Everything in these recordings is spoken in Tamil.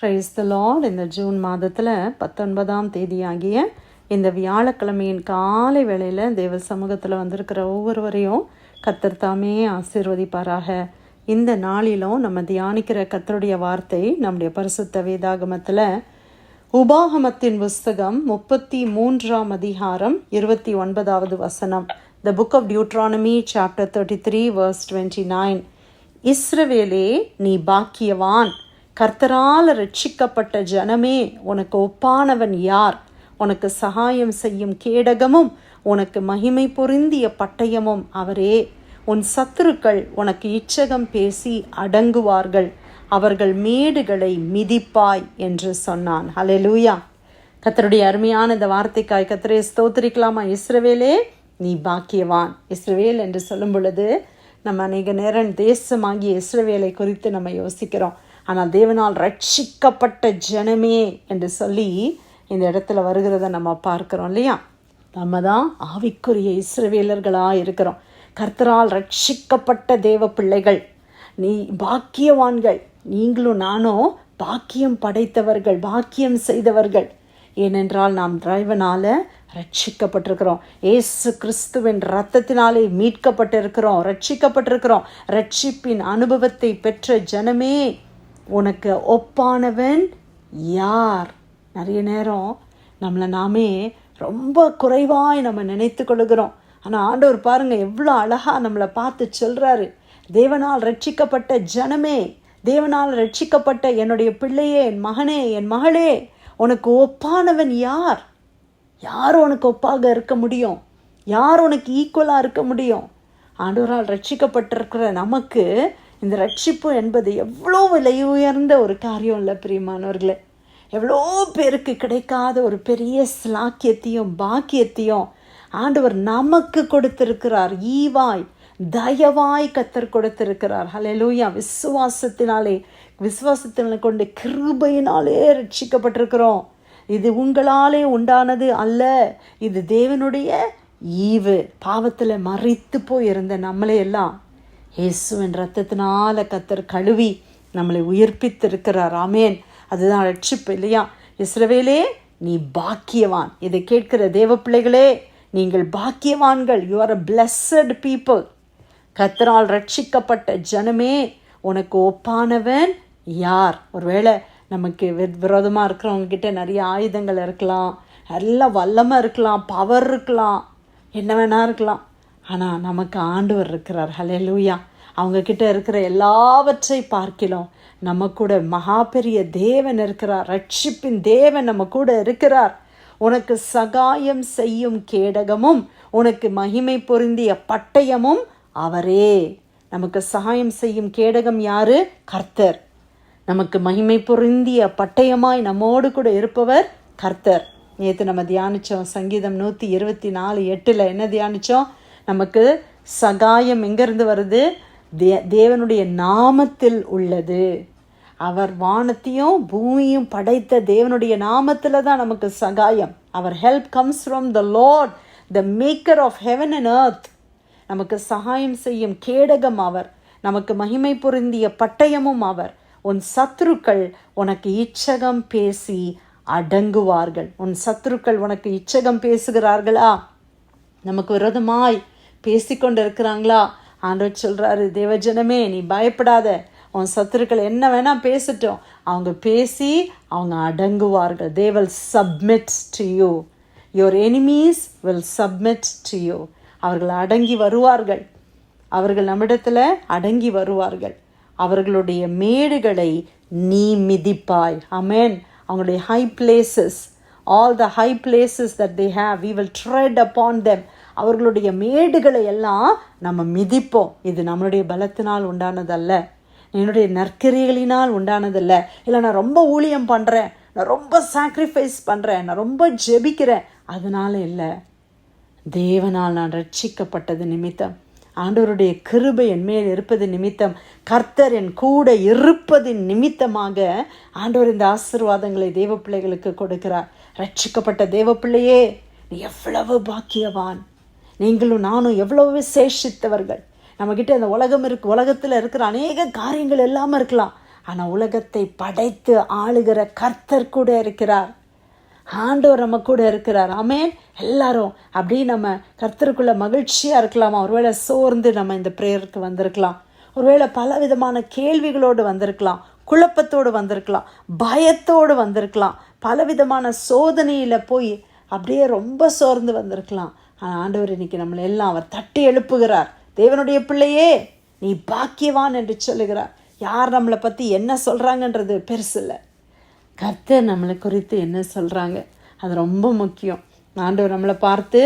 ப்ரைஸ் த லார்ட் இந்த ஜூன் மாதத்தில் பத்தொன்பதாம் தேதியாகிய இந்த வியாழக்கிழமையின் காலை வேளையில் தேவ சமூகத்தில் வந்திருக்கிற ஒவ்வொருவரையும் கத்தர் தாமே ஆசீர்வதிப்பாராக. இந்த நாளிலும் நம்ம தியானிக்கிற கத்தருடைய வார்த்தை நம்முடைய பரிசுத்த வேதாகமத்தில் உபாகமத்தின் புஸ்தகம் முப்பத்தி மூன்றாம் அதிகாரம் இருபத்தி ஒன்பதாவது வசனம். The book of Deuteronomy chapter thirty three verse twenty nine இஸ்ரவேலே நீ பாக்கியவான். கர்த்தரால் ரட்சிக்கப்பட்ட ஜனமே உனக்கு ஒப்பானவன் யார்? உனக்கு சகாயம் செய்யும் கேடகமும் உனக்கு மகிமை பொருந்திய பட்டயமும் அவரே. உன் சத்துருக்கள் உனக்கு இச்சகம் பேசி அடங்குவார்கள். அவர்கள் மேடுகளை மிதிப்பாய் என்று சொன்னான். ஹalleluya கத்தருடைய அருமையான இந்த வார்த்தைக்காய் கத்தரை ஸ்தோத்திரிக்கலாமா? இஸ்ரவேலே நீ பாக்கியவான். இஸ்ரவேல் என்று சொல்லும் பொழுது நம்ம அநேக நேரம் தேசமாகிய இஸ்ரவேலை குறித்து நம்ம யோசிக்கிறோம். ஆனால் தேவனால் ரட்சிக்கப்பட்ட ஜனமே என்று சொல்லி இந்த இடத்துல வருகிறத நம்ம பார்க்குறோம் இல்லையா? நம்ம தான் ஆவிக்குரிய இஸ்ரவேலர்களாக இருக்கிறோம். கர்த்தரால் ரட்சிக்கப்பட்ட தேவ பிள்ளைகள் நீ பாக்கியவான்கள் நீங்களும் நானும் பாக்கியம் படைத்தவர்கள் பாக்கியம் செய்தவர்கள். ஏனென்றால் நாம் டிரைவனால் ரட்சிக்கப்பட்டிருக்கிறோம். ஏசு கிறிஸ்துவின் ரத்தத்தினாலே மீட்கப்பட்டிருக்கிறோம் ரட்சிக்கப்பட்டிருக்கிறோம். ரட்சிப்பின் அனுபவத்தை பெற்ற ஜனமே உனக்கு ஒப்பானவன் யார்? நிறைய நேரம் நம்மளை நாமே ரொம்ப குறைவாய் நம்ம நினைத்து கொள்கிறோம் ஆனால் ஆண்டவர் பாருங்கள் எவ்வளோ அழகாக நம்மளை பார்த்து சொல்கிறாரு தேவனால் ரட்சிக்கப்பட்ட ஜனமே தேவனால் ரட்சிக்கப்பட்ட என்னுடைய பிள்ளையே என் மகனே என் மகளே உனக்கு ஒப்பானவன் யார்? யார் உனக்கு ஒப்பாக இருக்க முடியும்? யார் உனக்கு ஈக்குவலாக இருக்க முடியும்? ஆண்டவரால் ரட்சிக்கப்பட்டிருக்கிற நமக்கு இந்த ரட்சிப்பு என்பது எவ்வளோ விலை உயர்ந்த ஒரு காரியம் இல்லை பிரியமானவர்களே. எவ்வளோ பேருக்கு கிடைக்காத ஒரு பெரிய ஸ்லாக்கியத்தையும் பாக்கியத்தையும் ஆண்டவர் நமக்கு கொடுத்திருக்கிறார். ஈவாய் தயவாய் கத்தர் கொடுத்திருக்கிறார். ஹலெலூயா விசுவாசத்தினாலே விசுவாசத்தினால் கொண்டு கிருபையினாலே ரட்சிக்கப்பட்டிருக்கிறோம். இது உங்களாலே உண்டானது அல்ல. இது தேவனுடைய ஈவு. பாவத்தில் மறித்து போயிருந்த நம்மளே எல்லாம். இயேசுவின் ரத்தத்தினால கத்தர் கழுவி நம்மளை உயிர்ப்பித்திருக்கிறார். ஆமேன். அதுதான் ரட்சிப்பு இல்லையா? இஸ்ரவேலே நீ பாக்கியவான். இதை கேட்கிற தேவ பிள்ளைகளே நீங்கள் பாக்கியவான்கள். You are a blessed people கத்தரால் ரட்சிக்கப்பட்ட ஜனமே உனக்கு ஒப்பானவன் யார்? ஒருவேளை நமக்கு விரோதமாக இருக்கிறவங்க கிட்ட நிறைய ஆயுதங்கள் இருக்கலாம். நல்ல வல்லமாக இருக்கலாம் பவர் இருக்கலாம். என்ன வேணா இருக்கலாம். ஆனால் நமக்கு ஆண்டவர் இருக்கிறார். ஹலே லூயா அவங்கக்கிட்ட இருக்கிற எல்லாவற்றை பார்க்கிறோம் நம்ம கூட மகா பெரிய தேவன் இருக்கிறார். ரட்சிப்பின் தேவன் நம்ம கூட இருக்கிறார். உனக்கு சகாயம் செய்யும் கேடகமும் உனக்கு மகிமை பொருந்திய பட்டயமும் அவரே. நமக்கு சகாயம் செய்யும் கேடகம் யாரு? கர்த்தர். நமக்கு மகிமை பொருந்திய பட்டயமாய் நம்மோடு கூட இருப்பவர் கர்த்தர். நேற்று நம்ம தியானித்தோம் சங்கீதம் நூற்றி இருபத்தி நாலு எட்டில் என்ன தியானித்தோம் நமக்கு சகாயம் எங்கேருந்து வருது? தே தேவனுடைய நாமத்தில் உள்ளது. அவர் வானத்தையும் பூமியும் படைத்த தேவனுடைய நாமத்தில் தான் நமக்கு சகாயம். அவர் help comes from the lord the maker of heaven and earth. நமக்கு சகாயம் செய்யும் கேடகம் அவர். நமக்கு மகிமை பொருந்திய பட்டயமும் அவர். உன் சத்துருக்கள் உனக்கு இச்சகம் பேசி அடங்குவார்கள். உன் சத்துருக்கள் உனக்கு இச்சகம் பேசுகிறார்களா? நமக்கு விரோதமாய் பேசிக்கொண்டு இருக்கிறாங்களா ஆண்டவர் சொல்கிறாரு தேவஜனமே நீ பயப்படாத. உன் சத்துருக்கள் என்ன வேணால் பேசட்டும். அவங்க பேசி அவங்க அடங்குவார்கள். They will submit to you your enemies will submit to you அவர்கள் அடங்கி வருவார்கள். அவர்கள் நம்மிடத்தில் அடங்கி வருவார்கள். அவர்களுடைய மேடுகளை நீ மிதிப்பாய். அமேன் அவங்களுடைய high places all the high places that they have we will tread upon them அவர்களுடைய மேடுகளை எல்லாம் நம்ம மிதிப்போம். இது நம்மளுடைய பலத்தினால் உண்டானதல்ல. என்னுடைய நற்கரிகளினால் உண்டானதல்ல. இல்லை நான் ரொம்ப ஊழியம் பண்ணுறேன் நான் ரொம்ப சாக்ரிஃபைஸ் பண்ணுறேன் நான் ரொம்ப ஜெபிக்கிறேன். அதனால இல்லை. தேவனால் நான் ரட்சிக்கப்பட்டது நிமித்தம். ஆண்டவருடைய கிருபை என் மேல் இருப்பது நிமித்தம். கர்த்தர் என் கூட இருப்பதின் நிமித்தமாக ஆண்டவர் இந்த ஆசிர்வாதங்களை தேவ பிள்ளைகளுக்கு கொடுக்கிறார். ரட்சிக்கப்பட்ட தேவ பிள்ளையே நீ எவ்வளவு பாக்கியவான். நீங்களும் நானும் எவ்வளோ விசேஷித்தவர்கள் நம்மக்கிட்ட இந்த உலகம் இருக்கு உலகத்தில் இருக்கிற அநேக காரியங்கள் எல்லாமே இருக்கலாம். ஆனால் உலகத்தை படைத்து ஆளுகிற கர்த்தர் கூட இருக்கிறார். ஆண்டவர் நம்ம கூட இருக்கிறார். ஆமென். எல்லாரும் அப்படியே நம்ம கர்த்தருக்குள்ள மகிழ்ச்சியாக இருக்கலாமா? ஒருவேளை சோர்ந்து நம்ம இந்த ப்ரேயருக்கு வந்திருக்கலாம். ஒருவேளை பல விதமான கேள்விகளோடு வந்திருக்கலாம். குழப்பத்தோடு வந்திருக்கலாம். பயத்தோடு வந்திருக்கலாம். பலவிதமான சோதனையில் போய் அப்படியே ரொம்ப சோர்ந்து வந்திருக்கலாம். ஆனால் ஆண்டவர் இன்னைக்கு நம்மளை எல்லாம் அவர் தட்டி எழுப்புகிறார். தேவனுடைய பிள்ளையே நீ பாக்கியவான் என்று சொல்லுகிறார். யார் நம்மளை பற்றி என்ன சொல்கிறாங்கன்றது பெருசு இல்லை. கர்த்தர் நம்மளை குறித்து என்ன சொல்கிறாங்க அது ரொம்ப முக்கியம். ஆண்டவர் நம்மளை பார்த்து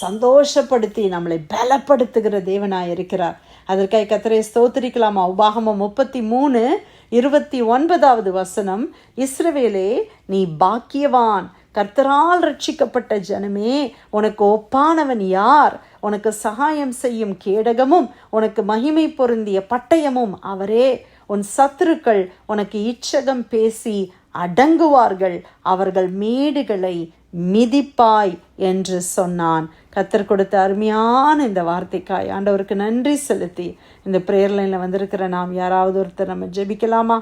சந்தோஷப்படுத்தி நம்மளை பலப்படுத்துகிற தேவனாக இருக்கிறார். அதற்காக கத்தரை ஸ்தோத்திரிக்கலாமா? உபாகமம் முப்பத்தி மூணு இருபத்தி ஒன்பதாவது வசனம். இஸ்ரவேலே நீ பாக்கியவான். கர்த்தரால் ரட்சிக்கப்பட்ட ஜனமே உனக்கு ஒப்பானவன் யார்? உனக்கு சகாயம் செய்யும் கேடகமும் உனக்கு மகிமை பொருந்திய பட்டயமும் அவரே. உன் சத்துருக்கள் உனக்கு இச்சகம் பேசி அடங்குவார்கள். அவர்கள் மேடுகளை மிதிப்பாய் என்று சொன்னான். கத்தர் கொடுத்த அருமையான இந்த வார்த்தைக்காய். ஆண்டவருக்கு நன்றி செலுத்தி. இந்த ப்ரேயர் லைனில் வந்திருக்கிற நாம் யாராவது ஒருத்தர் நம்ம ஜெபிக்கலாமா?